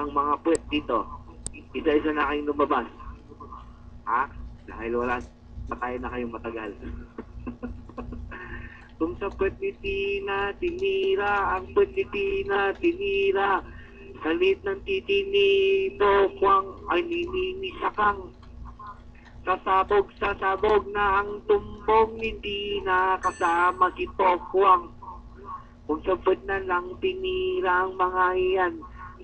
ang mga puwet dito. Isa-isa na kayong lumabas. Ha? Dahil wala patay na kayong matagal. Kung sa puwet ni Tina, tinira, ang puwet ni Tina, tinira. Salit ng titi ni Pokwang ay nininisakang. Sasabog, sasabog na ang tumbong ni Tina kasama si Pokwang. Kung sabot na lang tinira ang mga iyan,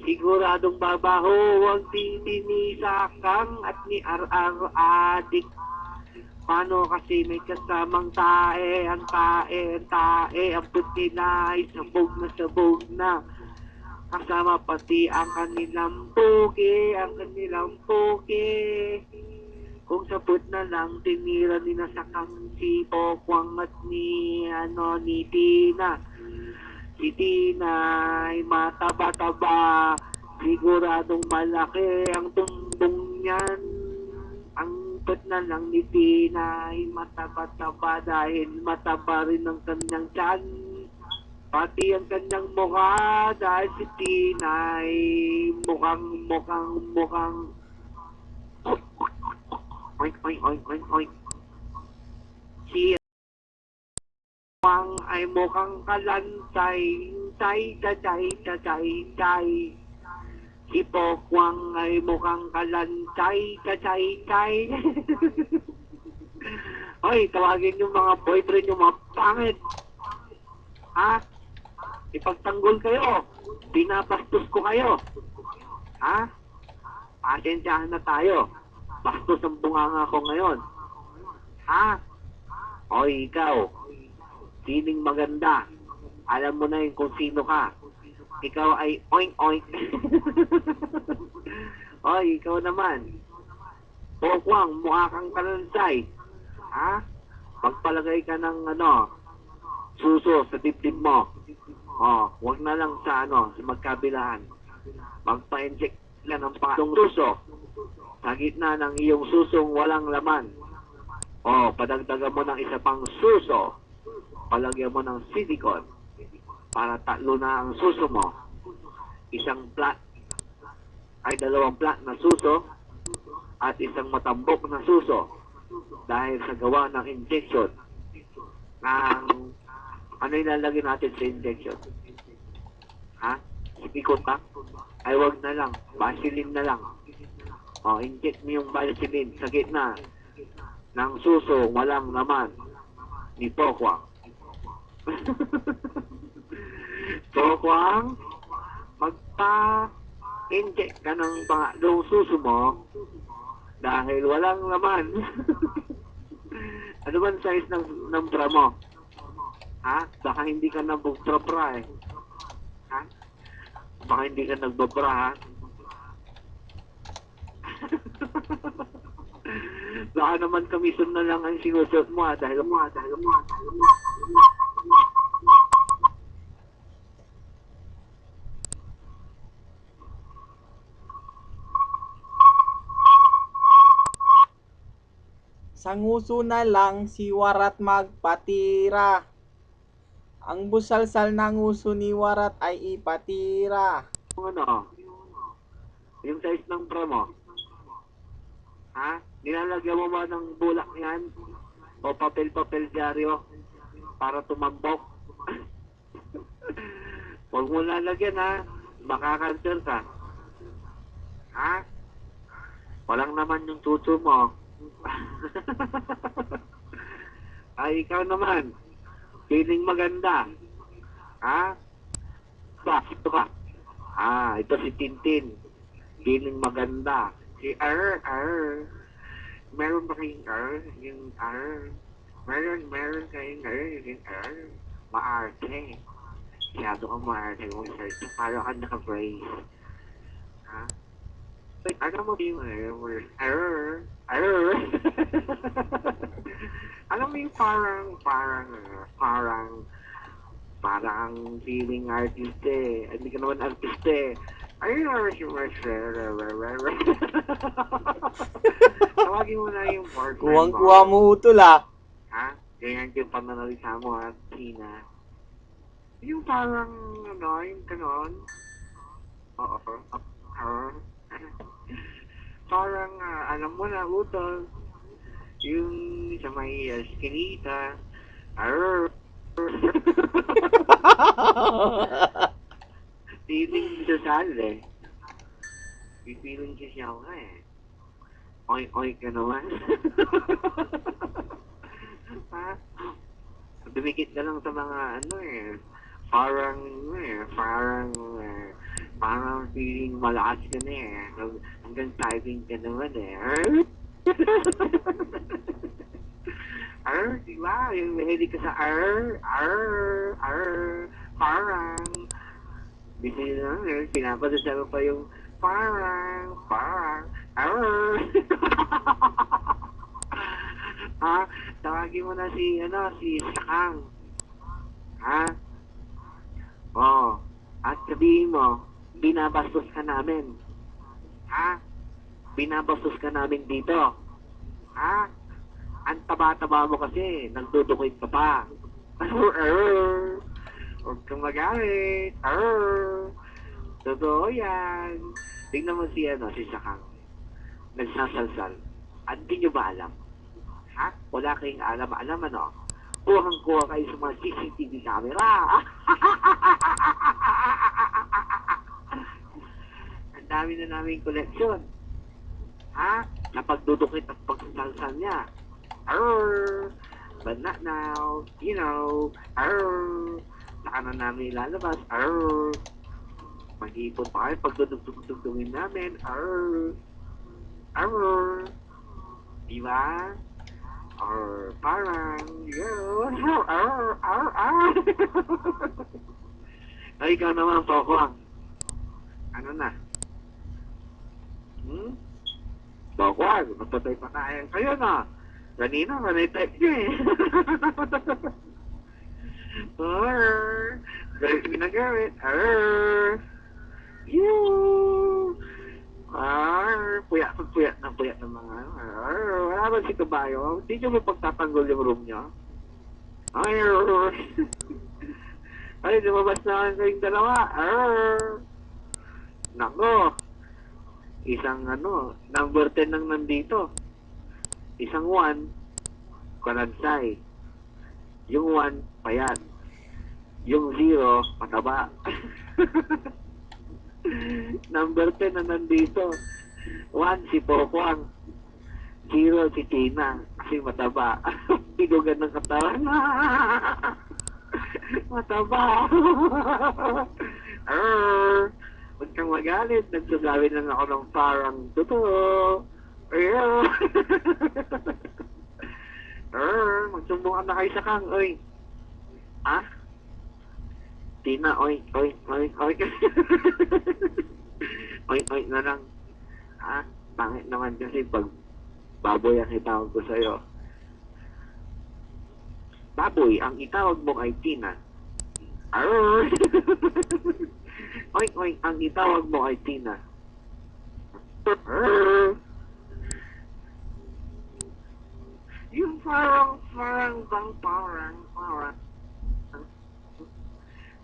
siguradong babaho ang titi ni Sakang at ni RR Adik. Paano kasi may kasamang tae, ang tae, ang tae, ang puti na ay sabog na sabog na. Kasama pati ang kanilang pugi, ang kanilang pugi. Kung sabot na lang, tinira ni Sakang si Pokwang at ni, ano, ni Tina. Si Tina ay mataba-taba, siguradong malaki ang tumbong niyan. Ang put na lang ni Tina ay mataba-taba dahil mataba rin ang kanyang tiyan. Pati ang kanyang mukha dahil si Tina ay mukhang mukhang mukhang oink oink oink oink oink Wang ay mukhang kalantay tay tay tay tay si Pokwang ay mukhang kalantay tay tay Hoy, tawagin yung mga boyfriend yung mga pangit. Ha? Ipagtanggol kayo. Binabastos ko kayo. Ha? Pasensyahan na tayo. Bastos ang bunganga ko ngayon. Ha? Hoy, ikaw. Sining maganda. Alam mo na yun kung sino ka. Ikaw ay oink oink. Hoy, ikaw naman. Pokwang, mukha kang kalansay. Ha? Magpalagay ka ng ano, suso sa dibdib mo. Oh, wag na lang sa ano, sa magkabilaan. Magpa-inject lang ng pangatong suso sa gitna ng iyong susong walang laman. Oh, padagdagan mo ng isa pang suso. Palagyan mo ng silicone para tatlo na ang suso mo. Isang plat ay dalawang plat na suso at isang matambok na suso dahil sa gawa ng injection ng ano ilalagay natin sa injection? Ha? Sikikot ba? Ay wag na lang. Vaseline na lang. O, inject mo yung Vaseline sa gitna ng suso walang naman ni Pokwang. Pokwang, magpa-inject ka ng pangalong suso mo dahil walang laman. ano ba size ng, ng bra mo? Ha? Baka hindi ka nagbubra-bra eh. Ha? Baka hindi ka nagbabra ha? Baka naman kamisyon na lang ang sinusuot mo ha, dahil mo ha, dahil mo ha, dahil mo ha. Sanguso na lang si Warat magpatira. Ang busalsal ng uso ni Warat ay ipatira. Ano? Yung size ng bra mo? Ha? Nilalagyan mo ba ng bulak yan? O papel-papel dyaryo? Para tumambok? Huwag mo lalagyan ha. Makakancer ka. Ha? Walang naman yung tuto mo. Ay, ikaw naman. Feeling maganda. Ha? Ba, ito ka. Ah, ito si Tintin. Feeling maganda. Si R, R. Meron ba kayong R? Yung R. Meron, meron kayong R. Yung R. Maarte. Masyado kang maarte mo, sir. Parang ka naka-brace. Ha? Wait, ano mo yung R? R. R. alam mo yung parang, parang, uh, parang, parang feeling artist eh. Hindi ka naman artist eh. Ayun, or si Tawagin mo na yung boyfriend Kuwang-kuha mo utol ah. Ha? Ganyan yung pananalita mo ha, Tina. Yung parang, ano, yung ganon. Oo. Arr. Parang, ah, alam mo na, utol. Yung sa may uh, skinita. Arr. Feeling sa sal eh. Feeling siya siya ako eh. Oy, oy ka naman. ha? Dumikit ka lang sa mga ano eh. Parang, eh, parang, eh, parang feeling malakas ka na eh. Hang- Hanggang typing ka naman eh. Arr, di ba? Yung mahilig ka sa arr, arr, arr, parang. Bisa nyo lang, eh, pinapadasal pa yung parang, parang, arr. ha? Tawagin mo na si, ano, si Sakang. Ha? Oo. At sabihin mo, binabastos ka namin. Ha? Binabastos ka namin dito. Ha? Ang taba-taba mo kasi, nagdudukit ka pa. Huwag kang magalit. Arr. Totoo yan. Tingnan mo si, ano, si Sakang. Nagsasalsal. At di nyo ba alam? Ha? Wala kayong alam-alam, ano? Kuhang-kuha kayo sa mga CCTV camera. Ang dami na namin koleksyon. Ha? Napagdudukit at pagsasalsal niya. Arr! But not now. You know. Arr! Saka na namin ilalabas. Arr! Mag-iipon pa kayo pagdudugtugtugtugin namin. Arr! Arr! Diba? Or parang, yun, arr, arr, arr. Ay, ikaw naman, Pokwang. Ano na? Hmm? Pokwang, magpatay pa tayo. Kayo na. Kanina, manay type niyo eh. Arr. Galit ginagawit. Arr. You. Arr. Puyat, puyat na puyat ng mga ano. Arr. Wala ba si Kabayo? Hindi nyo ba pagtatanggol yung room nyo? Arr. Ay, lumabas na kayong dalawa. Arr. Nako. Isang ano, number 10 nang nandito. Isang 1, kanansay. Yung 1, payat. Yung 0, mataba. number 10 na nandito. 1, si Pokwang. 0, si Tina. Kasi mataba. Pinugan ng katawan. mataba. Arr! Huwag kang magalit. Nagsasabi lang ako ng parang totoo. Arr! Arr! Magsumbong na kayo sa kang. Oy. Ah? Tina, oy, oy, oy, oy. oy, oy na lang. Ah, pangit naman kasi pag baboy ang itawag ko sa'yo. Baboy, ang itawag mo ay Tina. Arr! oy, ang itawag mo ay Tina. Yung parang, parang, bang, parang, parang,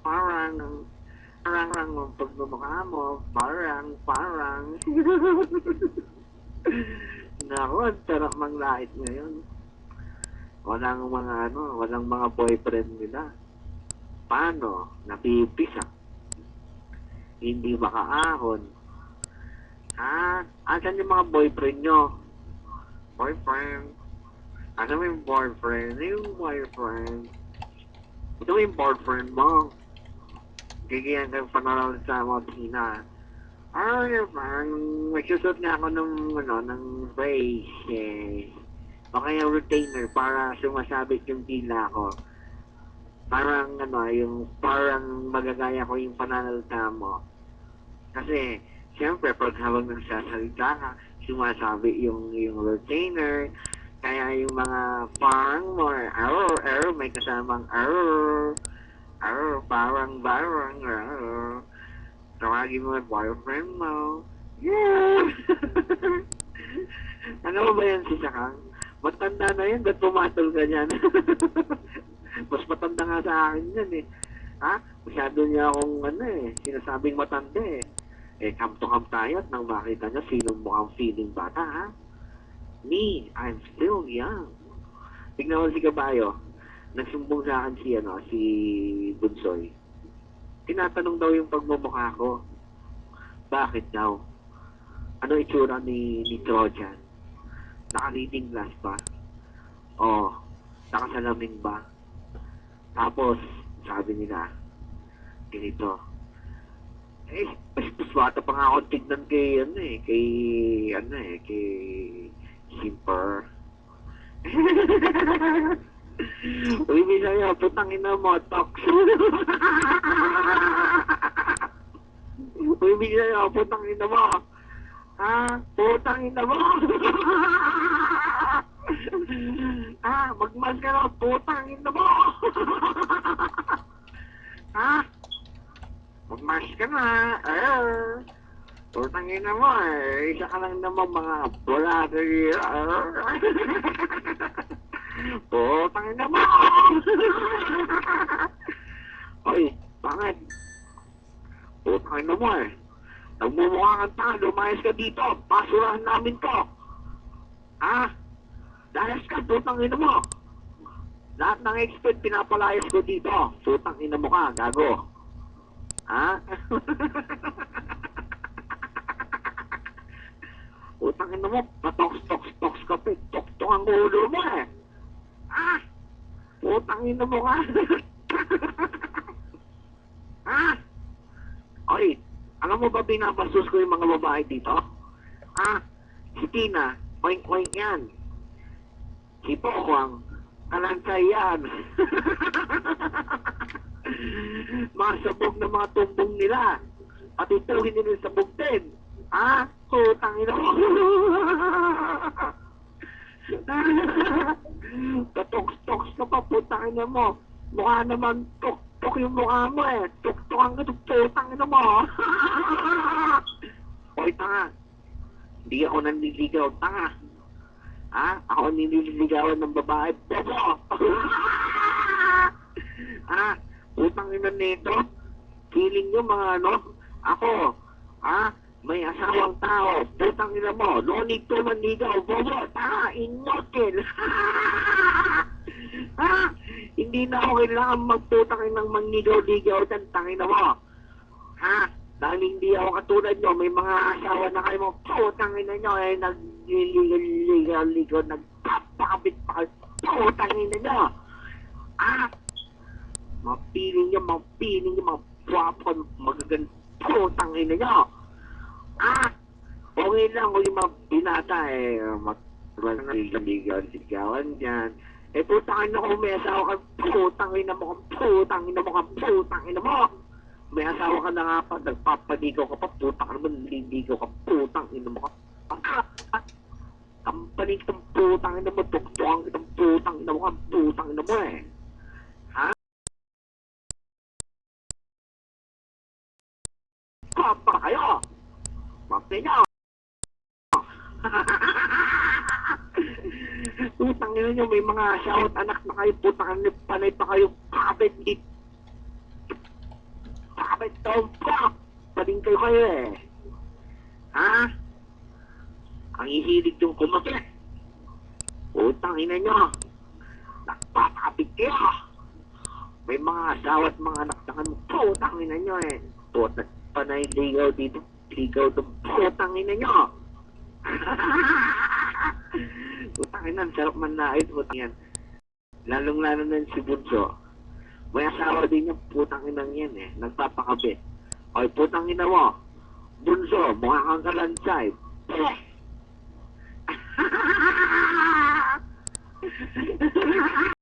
parang, parang, parang, ang pagmumukha mo, parang, parang. Naku, ang sarap mang lait ngayon. Walang mga ano, walang mga boyfriend nila. Paano? Napipisa. Hindi makaahon. Ha? Asan yung mga boyfriend nyo? Boyfriend. Ano yung boyfriend? Ano yung boyfriend? Ito yung boyfriend mo. Gigyan kang panonood sa mga Tina. Ay, parang magsusot nga ako ng, ano, ng face, eh. O kaya retainer para sumasabit yung tila ko. Parang, ano, yung parang magagaya ko yung pananalita mo. Kasi, siyempre, pag habang nagsasalita ka, sumasabi yung, yung retainer, kaya yung mga parang more, arr, arr, may kasamang arr, arr, parang, parang, arr. Tawagin mo yung boyfriend mo. Yeah! ano ba yan si Sakang? Matanda na yan, ba't pumatol ka dyan? Mas matanda nga sa akin yan eh. Ha? Masyado niya akong ano eh, sinasabing matanda eh. Eh, come to tayo at nang makita niya sino mukhang feeling bata, ha? Me, I'm still young. Tignan mo si Kabayo. Nagsumbong sa akin si, ano, si Bunsoy. Tinatanong daw yung pagmumukha ko. Bakit daw? Ano itsura ni, ni Trojan? Naka-reading glass ba? Oo. Nakasalamin ba? Tapos, sabi nila, ganito. Eh, mas, pa nga ako tignan kay, ano eh, kay, ano eh, kay Simper. Uy, Bisaya, putang ina mo, talk Uy, Bisaya, putang ina mo. Ha? Putang ina mo. ha? Magmas ka na, putang ina mo. ha? Magmas ka na. Eh. Putang ina mo eh. Isa ka lang naman mga bulari. Putang ina mo. Oy, bakit? Putang ina mo eh. Nagmumukha kang tanga, lumayas ka dito. Pasurahan namin to. Ha? Layas ka, putang ina mo. Lahat ng expert pinapalayas ko dito. Putang ina mo ka, gago. Ha? Putang ina mo, patoks-toks-toks ka pa. Tok-tok ang ulo mo eh. Ha? Putang ina mo ka. ha? Oy, alam mo ba binabastos ko yung mga babae dito? Ah, si Tina, oink-oink yan. Si Pokwang, kalansay yan. mga sabog na mga tumbong nila. Patutuhin nila sa sabog din. Ah, putang ina mo. Katoks-toks ka pa, putang ina mo. Mukha naman tok-tok yung mukha mo eh. Tok-tok ang ito, putang ina mo. Hoy, tanga. Hindi ako nanliligaw, tanga. Ha? Ako nililigawan ng babae. Bobo! ha? Putang ina nito. Feeling nyo mga ano? Ako. Ha? May asawang tao. Putang ina mo. No need to manligaw. Bobo! Tanga! Immortal! ha? Hindi na ako kailangan magputang ng manligaw-ligaw ng tangin mo. Ha? Dahil hindi ako katulad nyo, may mga asawa na kayo putang ina nyo eh, nagliligaw-ligaw, nagpapakabit pa putang ina nyo. Ah, mga piling nyo, mga piling nyo, mga pwapo, magagan, putang ina nyo. Ah, okay lang yung mga binata eh, mag, ligaw-ligawan dyan. Eh, putang ina ko, may asawa ka, putang ina mo, putang ina mo, putang ina mo. May asawa ka na nga pa, nagpapaligaw ka pa, putang ka naman, nililigaw ka, putang ina mo ka. Ah, ah, Kampanig ng putang ina mo, tuktuang kitang putang ina mo putang ina mo eh. Papa kayo! Mapte nyo! Putang ina nyo, may mga at anak na kayo, putang ina, panay pa kayo, kabit, di Bakit daw pa? Paling kayo kayo eh. Ha? Ang ihilig yung kumakit. Utang ina nyo. Nagpapakabit kayo. May mga asawa at mga anak na kami. Putang ina nyo eh. Puta, panay ligaw dito. Ligaw doon. Putang ina nyo. Putang ina, ang sarap man na ito. Putang yan. Lalong-lalo na si Bunso. May asawa din yung putang inang yan eh. Nagpapakabit. Oy, putang ina mo. Bunso, mukha kang kalansay. Peh!